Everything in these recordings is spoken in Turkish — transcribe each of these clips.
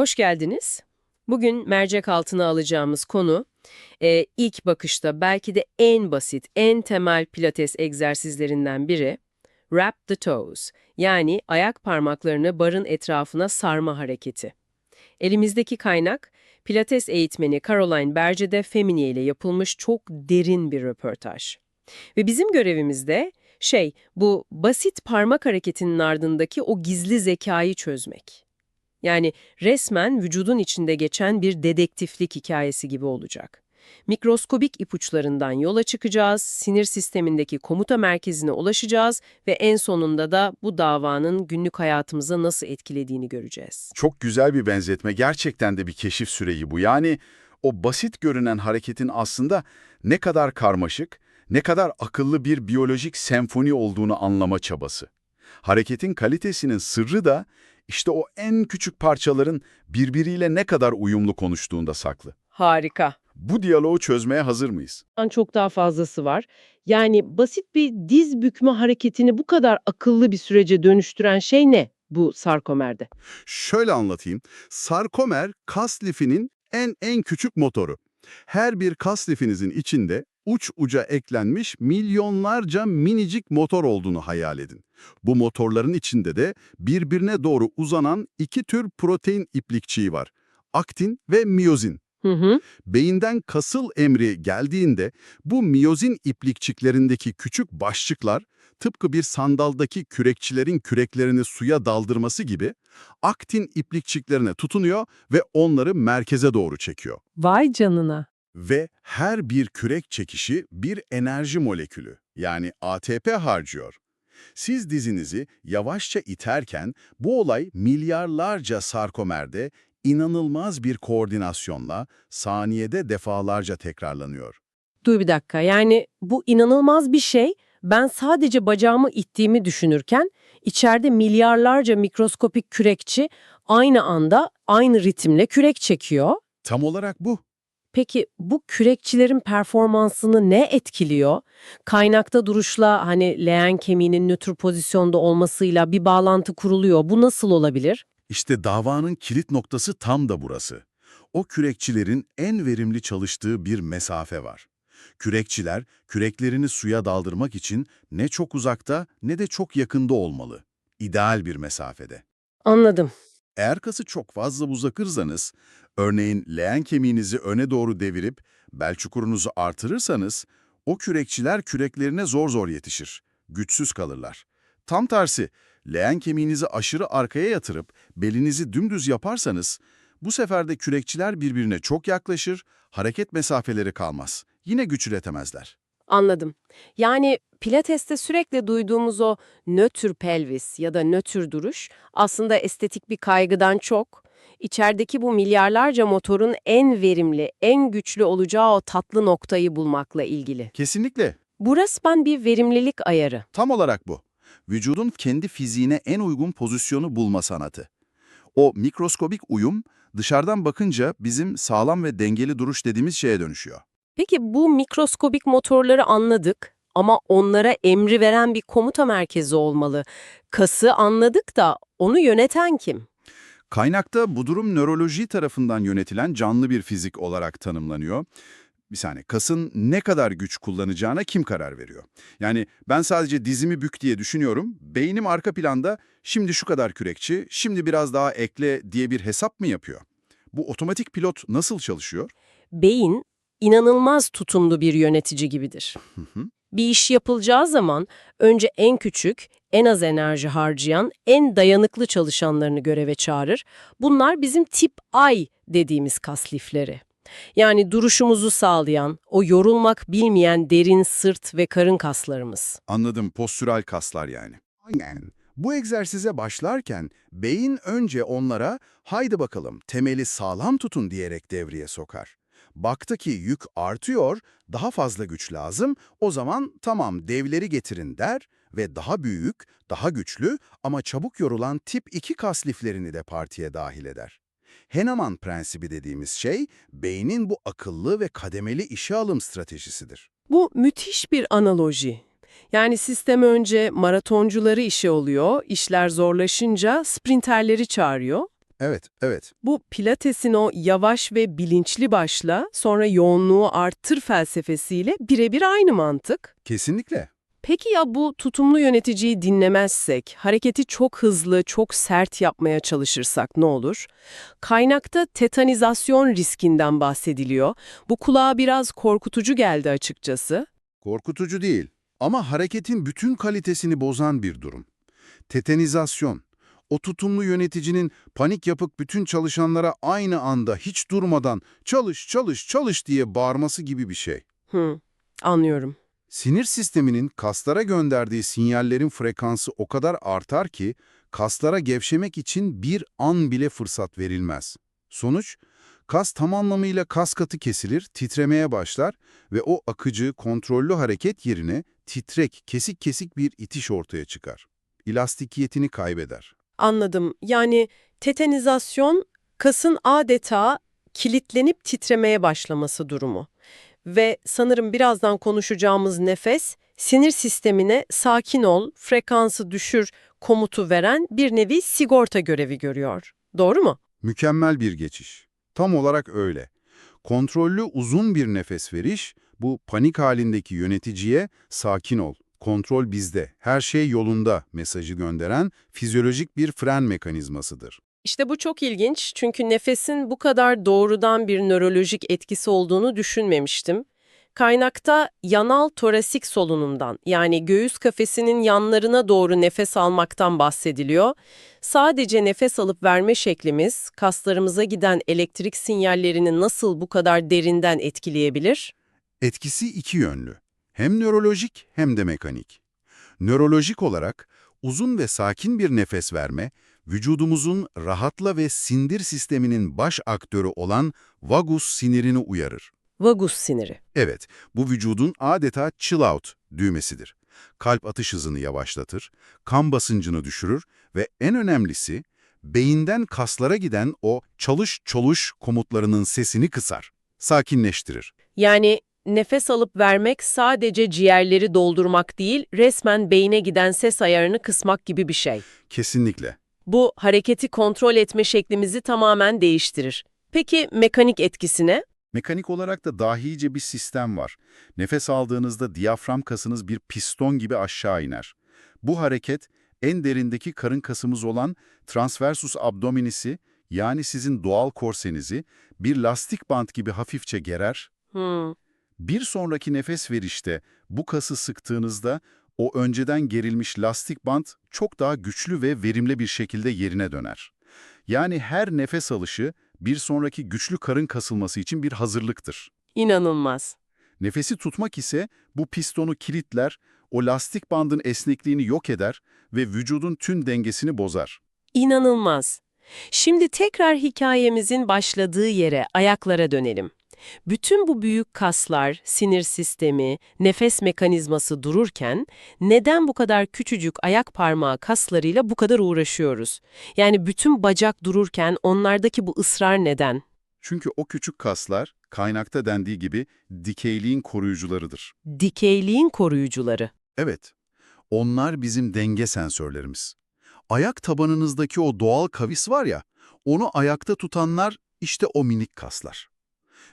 Hoş geldiniz. Bugün mercek altına alacağımız konu, e, ilk bakışta belki de en basit, en temel pilates egzersizlerinden biri, Wrap the Toes, yani ayak parmaklarını barın etrafına sarma hareketi. Elimizdeki kaynak, pilates eğitmeni Caroline Berge'de Femini ile yapılmış çok derin bir röportaj. Ve bizim görevimiz de şey, bu basit parmak hareketinin ardındaki o gizli zekayı çözmek. Yani resmen vücudun içinde geçen bir dedektiflik hikayesi gibi olacak. Mikroskobik ipuçlarından yola çıkacağız, sinir sistemindeki komuta merkezine ulaşacağız ve en sonunda da bu davanın günlük hayatımıza nasıl etkilediğini göreceğiz. Çok güzel bir benzetme. Gerçekten de bir keşif süreyi bu. Yani o basit görünen hareketin aslında ne kadar karmaşık, ne kadar akıllı bir biyolojik senfoni olduğunu anlama çabası. Hareketin kalitesinin sırrı da işte o en küçük parçaların birbiriyle ne kadar uyumlu konuştuğunda saklı. Harika. Bu diyaloğu çözmeye hazır mıyız? çok daha fazlası var. Yani basit bir diz bükme hareketini bu kadar akıllı bir sürece dönüştüren şey ne bu sarkomerde? Şöyle anlatayım. Sarkomer kas lifinin en en küçük motoru. Her bir kas lifinizin içinde uç uca eklenmiş milyonlarca minicik motor olduğunu hayal edin. Bu motorların içinde de birbirine doğru uzanan iki tür protein iplikçiği var. Aktin ve miyozin. Hı hı. Beyinden kasıl emri geldiğinde bu miyozin iplikçiklerindeki küçük başçıklar tıpkı bir sandaldaki kürekçilerin küreklerini suya daldırması gibi aktin iplikçiklerine tutunuyor ve onları merkeze doğru çekiyor. Vay canına. Ve her bir kürek çekişi bir enerji molekülü yani ATP harcıyor. Siz dizinizi yavaşça iterken bu olay milyarlarca sarkomerde inanılmaz bir koordinasyonla saniyede defalarca tekrarlanıyor. Dur bir dakika yani bu inanılmaz bir şey. Ben sadece bacağımı ittiğimi düşünürken içeride milyarlarca mikroskopik kürekçi aynı anda aynı ritimle kürek çekiyor. Tam olarak bu. Peki bu kürekçilerin performansını ne etkiliyor? Kaynakta duruşla hani leğen kemiğinin nötr pozisyonda olmasıyla bir bağlantı kuruluyor. Bu nasıl olabilir? İşte davanın kilit noktası tam da burası. O kürekçilerin en verimli çalıştığı bir mesafe var. Kürekçiler, küreklerini suya daldırmak için ne çok uzakta ne de çok yakında olmalı. İdeal bir mesafede. Anladım. Eğer kası çok fazla uzakırsanız, örneğin leğen kemiğinizi öne doğru devirip bel çukurunuzu artırırsanız, o kürekçiler küreklerine zor zor yetişir, güçsüz kalırlar. Tam tersi, leğen kemiğinizi aşırı arkaya yatırıp belinizi dümdüz yaparsanız, bu sefer de kürekçiler birbirine çok yaklaşır, hareket mesafeleri kalmaz. Yine güç üretemezler. Anladım. Yani pilateste sürekli duyduğumuz o nötr pelvis ya da nötr duruş aslında estetik bir kaygıdan çok, içerideki bu milyarlarca motorun en verimli, en güçlü olacağı o tatlı noktayı bulmakla ilgili. Kesinlikle. Bu resmen bir verimlilik ayarı. Tam olarak bu. Vücudun kendi fiziğine en uygun pozisyonu bulma sanatı. O mikroskobik uyum dışarıdan bakınca bizim sağlam ve dengeli duruş dediğimiz şeye dönüşüyor. Peki bu mikroskobik motorları anladık ama onlara emri veren bir komuta merkezi olmalı. Kası anladık da onu yöneten kim? Kaynakta bu durum nöroloji tarafından yönetilen canlı bir fizik olarak tanımlanıyor. Bir saniye, kasın ne kadar güç kullanacağına kim karar veriyor? Yani ben sadece dizimi bük diye düşünüyorum, beynim arka planda şimdi şu kadar kürekçi, şimdi biraz daha ekle diye bir hesap mı yapıyor? Bu otomatik pilot nasıl çalışıyor? Beyin inanılmaz tutumlu bir yönetici gibidir. hı. Bir iş yapılacağı zaman önce en küçük, en az enerji harcayan, en dayanıklı çalışanlarını göreve çağırır. Bunlar bizim tip I dediğimiz kas lifleri. Yani duruşumuzu sağlayan, o yorulmak bilmeyen derin sırt ve karın kaslarımız. Anladım, postüral kaslar yani. Aynen. Bu egzersize başlarken beyin önce onlara haydi bakalım temeli sağlam tutun diyerek devreye sokar. Baktı ki yük artıyor, daha fazla güç lazım, o zaman tamam devleri getirin der ve daha büyük, daha güçlü ama çabuk yorulan tip 2 kas liflerini de partiye dahil eder. Heneman prensibi dediğimiz şey, beynin bu akıllı ve kademeli işe alım stratejisidir. Bu müthiş bir analoji. Yani sistem önce maratoncuları işe oluyor, işler zorlaşınca sprinterleri çağırıyor. Evet, evet. Bu Pilates'in o yavaş ve bilinçli başla, sonra yoğunluğu arttır felsefesiyle birebir aynı mantık. Kesinlikle. Peki ya bu tutumlu yöneticiyi dinlemezsek, hareketi çok hızlı, çok sert yapmaya çalışırsak ne olur? Kaynakta tetanizasyon riskinden bahsediliyor. Bu kulağa biraz korkutucu geldi açıkçası. Korkutucu değil ama hareketin bütün kalitesini bozan bir durum. Tetanizasyon, o tutumlu yöneticinin panik yapıp bütün çalışanlara aynı anda hiç durmadan çalış çalış çalış diye bağırması gibi bir şey. Hı, anlıyorum. Sinir sisteminin kaslara gönderdiği sinyallerin frekansı o kadar artar ki kaslara gevşemek için bir an bile fırsat verilmez. Sonuç, kas tam anlamıyla kas katı kesilir, titremeye başlar ve o akıcı, kontrollü hareket yerine titrek, kesik kesik bir itiş ortaya çıkar. İlastikiyetini kaybeder. Anladım. Yani tetanizasyon kasın adeta kilitlenip titremeye başlaması durumu. Ve sanırım birazdan konuşacağımız nefes sinir sistemine sakin ol, frekansı düşür komutu veren bir nevi sigorta görevi görüyor. Doğru mu? Mükemmel bir geçiş. Tam olarak öyle. Kontrollü uzun bir nefes veriş, bu panik halindeki yöneticiye sakin ol, kontrol bizde, her şey yolunda mesajı gönderen fizyolojik bir fren mekanizmasıdır. İşte bu çok ilginç çünkü nefesin bu kadar doğrudan bir nörolojik etkisi olduğunu düşünmemiştim. Kaynakta yanal torasik solunumdan yani göğüs kafesinin yanlarına doğru nefes almaktan bahsediliyor. Sadece nefes alıp verme şeklimiz kaslarımıza giden elektrik sinyallerini nasıl bu kadar derinden etkileyebilir? Etkisi iki yönlü. Hem nörolojik hem de mekanik. Nörolojik olarak uzun ve sakin bir nefes verme, vücudumuzun rahatla ve sindir sisteminin baş aktörü olan vagus sinirini uyarır. Vagus siniri. Evet, bu vücudun adeta chill out düğmesidir. Kalp atış hızını yavaşlatır, kan basıncını düşürür ve en önemlisi beyinden kaslara giden o çalış çoluş komutlarının sesini kısar, sakinleştirir. Yani nefes alıp vermek sadece ciğerleri doldurmak değil, resmen beyne giden ses ayarını kısmak gibi bir şey. Kesinlikle. Bu hareketi kontrol etme şeklimizi tamamen değiştirir. Peki mekanik etkisine? Mekanik olarak da dahice bir sistem var. Nefes aldığınızda diyafram kasınız bir piston gibi aşağı iner. Bu hareket en derindeki karın kasımız olan transversus abdominisi yani sizin doğal korsenizi bir lastik bant gibi hafifçe gerer. Hmm. Bir sonraki nefes verişte bu kası sıktığınızda o önceden gerilmiş lastik bant çok daha güçlü ve verimli bir şekilde yerine döner. Yani her nefes alışı bir sonraki güçlü karın kasılması için bir hazırlıktır. İnanılmaz. Nefesi tutmak ise bu pistonu kilitler, o lastik bandın esnekliğini yok eder ve vücudun tüm dengesini bozar. İnanılmaz. Şimdi tekrar hikayemizin başladığı yere, ayaklara dönelim. Bütün bu büyük kaslar, sinir sistemi, nefes mekanizması dururken neden bu kadar küçücük ayak parmağı kaslarıyla bu kadar uğraşıyoruz? Yani bütün bacak dururken onlardaki bu ısrar neden? Çünkü o küçük kaslar, kaynakta dendiği gibi dikeyliğin koruyucularıdır. Dikeyliğin koruyucuları. Evet, onlar bizim denge sensörlerimiz. Ayak tabanınızdaki o doğal kavis var ya, onu ayakta tutanlar işte o minik kaslar.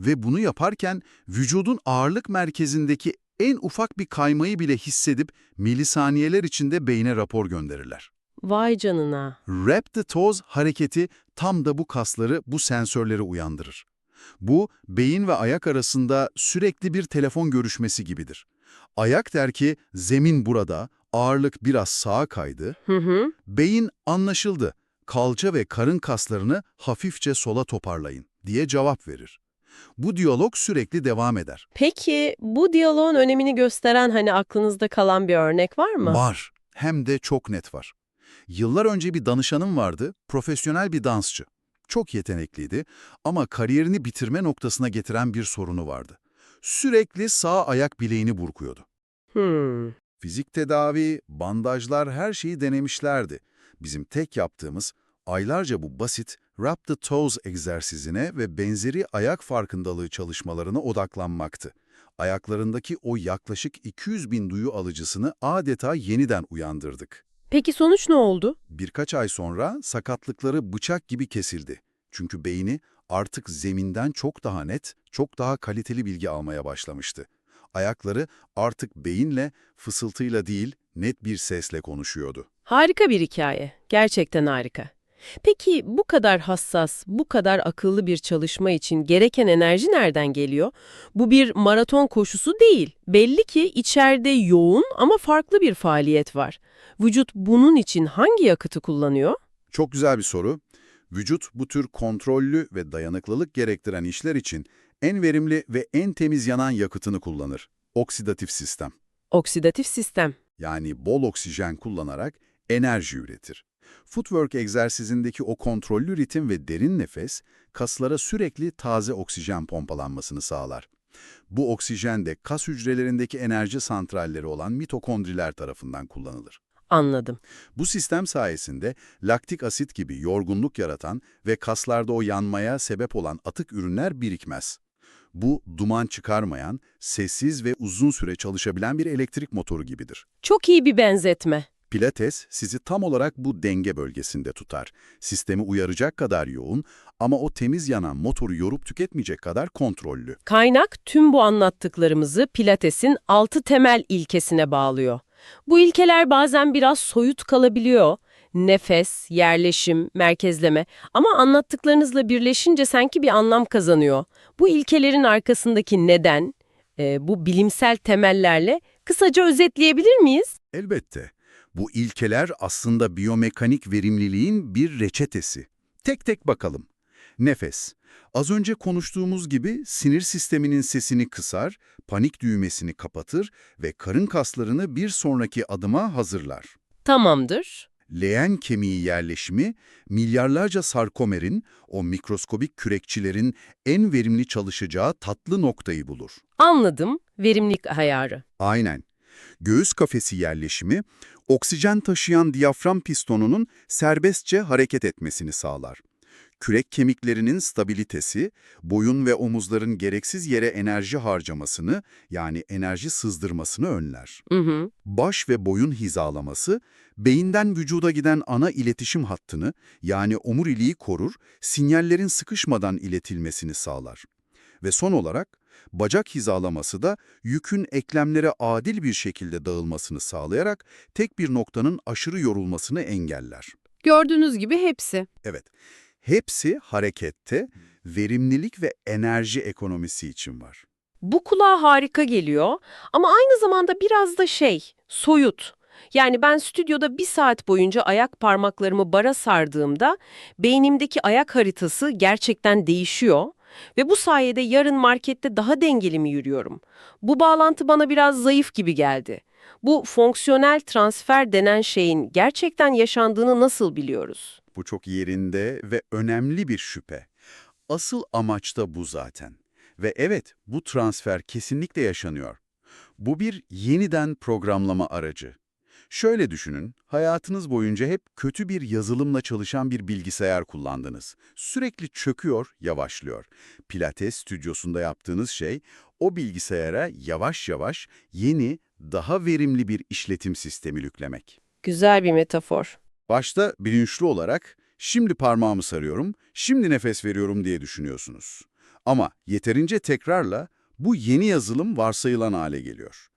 Ve bunu yaparken vücudun ağırlık merkezindeki en ufak bir kaymayı bile hissedip milisaniyeler içinde beyne rapor gönderirler. Vay canına. Wrap the toes hareketi tam da bu kasları, bu sensörleri uyandırır. Bu, beyin ve ayak arasında sürekli bir telefon görüşmesi gibidir. Ayak der ki, zemin burada, ağırlık biraz sağa kaydı. Hı hı. Beyin anlaşıldı, kalça ve karın kaslarını hafifçe sola toparlayın diye cevap verir. Bu diyalog sürekli devam eder. Peki bu diyaloğun önemini gösteren hani aklınızda kalan bir örnek var mı? Var, hem de çok net var. Yıllar önce bir danışanım vardı, profesyonel bir dansçı. Çok yetenekliydi ama kariyerini bitirme noktasına getiren bir sorunu vardı. Sürekli sağ ayak bileğini burkuyordu. Hmm. Fizik tedavi, bandajlar her şeyi denemişlerdi. Bizim tek yaptığımız aylarca bu basit Wrap the Toes egzersizine ve benzeri ayak farkındalığı çalışmalarına odaklanmaktı. Ayaklarındaki o yaklaşık 200 bin duyu alıcısını adeta yeniden uyandırdık. Peki sonuç ne oldu? Birkaç ay sonra sakatlıkları bıçak gibi kesildi. Çünkü beyni artık zeminden çok daha net, çok daha kaliteli bilgi almaya başlamıştı. Ayakları artık beyinle, fısıltıyla değil, net bir sesle konuşuyordu. Harika bir hikaye. Gerçekten harika. Peki bu kadar hassas, bu kadar akıllı bir çalışma için gereken enerji nereden geliyor? Bu bir maraton koşusu değil. Belli ki içeride yoğun ama farklı bir faaliyet var. Vücut bunun için hangi yakıtı kullanıyor? Çok güzel bir soru. Vücut bu tür kontrollü ve dayanıklılık gerektiren işler için en verimli ve en temiz yanan yakıtını kullanır. Oksidatif sistem. Oksidatif sistem. Yani bol oksijen kullanarak enerji üretir. Footwork egzersizindeki o kontrollü ritim ve derin nefes, kaslara sürekli taze oksijen pompalanmasını sağlar. Bu oksijen de kas hücrelerindeki enerji santralleri olan mitokondriler tarafından kullanılır. Anladım. Bu sistem sayesinde laktik asit gibi yorgunluk yaratan ve kaslarda o yanmaya sebep olan atık ürünler birikmez. Bu, duman çıkarmayan, sessiz ve uzun süre çalışabilen bir elektrik motoru gibidir. Çok iyi bir benzetme. Pilates sizi tam olarak bu denge bölgesinde tutar. Sistemi uyaracak kadar yoğun ama o temiz yanan motoru yorup tüketmeyecek kadar kontrollü. Kaynak tüm bu anlattıklarımızı Pilates'in altı temel ilkesine bağlıyor. Bu ilkeler bazen biraz soyut kalabiliyor. Nefes, yerleşim, merkezleme ama anlattıklarınızla birleşince sanki bir anlam kazanıyor. Bu ilkelerin arkasındaki neden, e, bu bilimsel temellerle kısaca özetleyebilir miyiz? Elbette. Bu ilkeler aslında biyomekanik verimliliğin bir reçetesi. Tek tek bakalım. Nefes. Az önce konuştuğumuz gibi sinir sisteminin sesini kısar, panik düğmesini kapatır ve karın kaslarını bir sonraki adıma hazırlar. Tamamdır. Leğen kemiği yerleşimi, milyarlarca sarkomerin, o mikroskobik kürekçilerin en verimli çalışacağı tatlı noktayı bulur. Anladım. Verimlilik ayarı. Aynen. Göğüs kafesi yerleşimi, oksijen taşıyan diyafram pistonunun serbestçe hareket etmesini sağlar. Kürek kemiklerinin stabilitesi, boyun ve omuzların gereksiz yere enerji harcamasını, yani enerji sızdırmasını önler. Hı hı. Baş ve boyun hizalaması, beyinden vücuda giden ana iletişim hattını, yani omuriliği korur, sinyallerin sıkışmadan iletilmesini sağlar. Ve son olarak, bacak hizalaması da yükün eklemlere adil bir şekilde dağılmasını sağlayarak tek bir noktanın aşırı yorulmasını engeller. Gördüğünüz gibi hepsi. Evet, hepsi harekette, verimlilik ve enerji ekonomisi için var. Bu kulağa harika geliyor ama aynı zamanda biraz da şey, soyut. Yani ben stüdyoda bir saat boyunca ayak parmaklarımı bara sardığımda beynimdeki ayak haritası gerçekten değişiyor ve bu sayede yarın markette daha dengeli mi yürüyorum? Bu bağlantı bana biraz zayıf gibi geldi. Bu fonksiyonel transfer denen şeyin gerçekten yaşandığını nasıl biliyoruz? Bu çok yerinde ve önemli bir şüphe. Asıl amaç da bu zaten. Ve evet, bu transfer kesinlikle yaşanıyor. Bu bir yeniden programlama aracı. Şöyle düşünün, hayatınız boyunca hep kötü bir yazılımla çalışan bir bilgisayar kullandınız. Sürekli çöküyor, yavaşlıyor. Pilates stüdyosunda yaptığınız şey, o bilgisayara yavaş yavaş yeni, daha verimli bir işletim sistemi yüklemek. Güzel bir metafor. Başta bilinçli olarak şimdi parmağımı sarıyorum, şimdi nefes veriyorum diye düşünüyorsunuz. Ama yeterince tekrarla bu yeni yazılım varsayılan hale geliyor.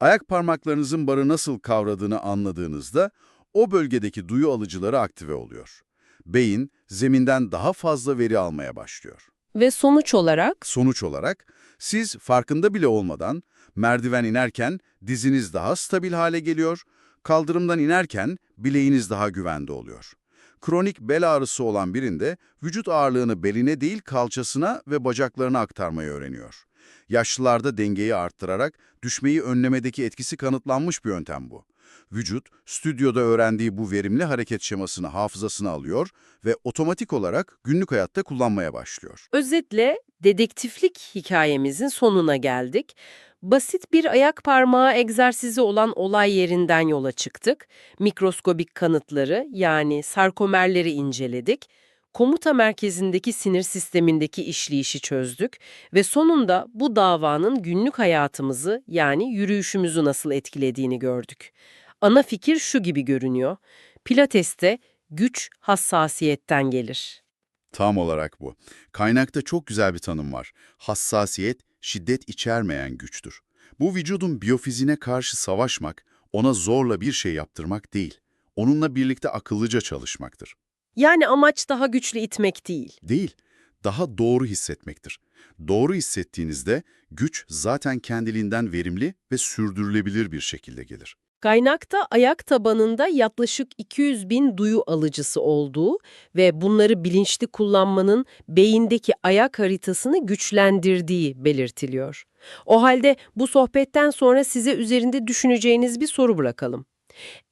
Ayak parmaklarınızın barı nasıl kavradığını anladığınızda o bölgedeki duyu alıcıları aktive oluyor. Beyin zeminden daha fazla veri almaya başlıyor. Ve sonuç olarak Sonuç olarak siz farkında bile olmadan merdiven inerken diziniz daha stabil hale geliyor, kaldırımdan inerken bileğiniz daha güvende oluyor. Kronik bel ağrısı olan birinde vücut ağırlığını beline değil kalçasına ve bacaklarına aktarmayı öğreniyor. Yaşlılarda dengeyi arttırarak düşmeyi önlemedeki etkisi kanıtlanmış bir yöntem bu. Vücut, stüdyoda öğrendiği bu verimli hareket şemasını hafızasına alıyor ve otomatik olarak günlük hayatta kullanmaya başlıyor. Özetle dedektiflik hikayemizin sonuna geldik. Basit bir ayak parmağı egzersizi olan olay yerinden yola çıktık. Mikroskobik kanıtları yani sarkomerleri inceledik. Komuta merkezindeki sinir sistemindeki işleyişi çözdük ve sonunda bu davanın günlük hayatımızı yani yürüyüşümüzü nasıl etkilediğini gördük. Ana fikir şu gibi görünüyor. Pilates'te güç hassasiyetten gelir. Tam olarak bu. Kaynakta çok güzel bir tanım var. Hassasiyet, şiddet içermeyen güçtür. Bu vücudun biyofizine karşı savaşmak, ona zorla bir şey yaptırmak değil. Onunla birlikte akıllıca çalışmaktır. Yani amaç daha güçlü itmek değil. Değil, daha doğru hissetmektir. Doğru hissettiğinizde güç zaten kendiliğinden verimli ve sürdürülebilir bir şekilde gelir. Kaynakta ayak tabanında yaklaşık 200 bin duyu alıcısı olduğu ve bunları bilinçli kullanmanın beyindeki ayak haritasını güçlendirdiği belirtiliyor. O halde bu sohbetten sonra size üzerinde düşüneceğiniz bir soru bırakalım.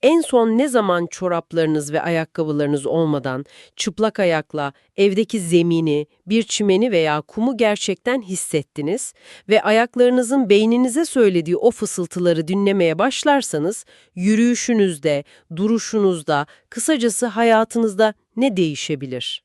En son ne zaman çoraplarınız ve ayakkabılarınız olmadan çıplak ayakla evdeki zemini, bir çimeni veya kumu gerçekten hissettiniz ve ayaklarınızın beyninize söylediği o fısıltıları dinlemeye başlarsanız yürüyüşünüzde, duruşunuzda, kısacası hayatınızda ne değişebilir?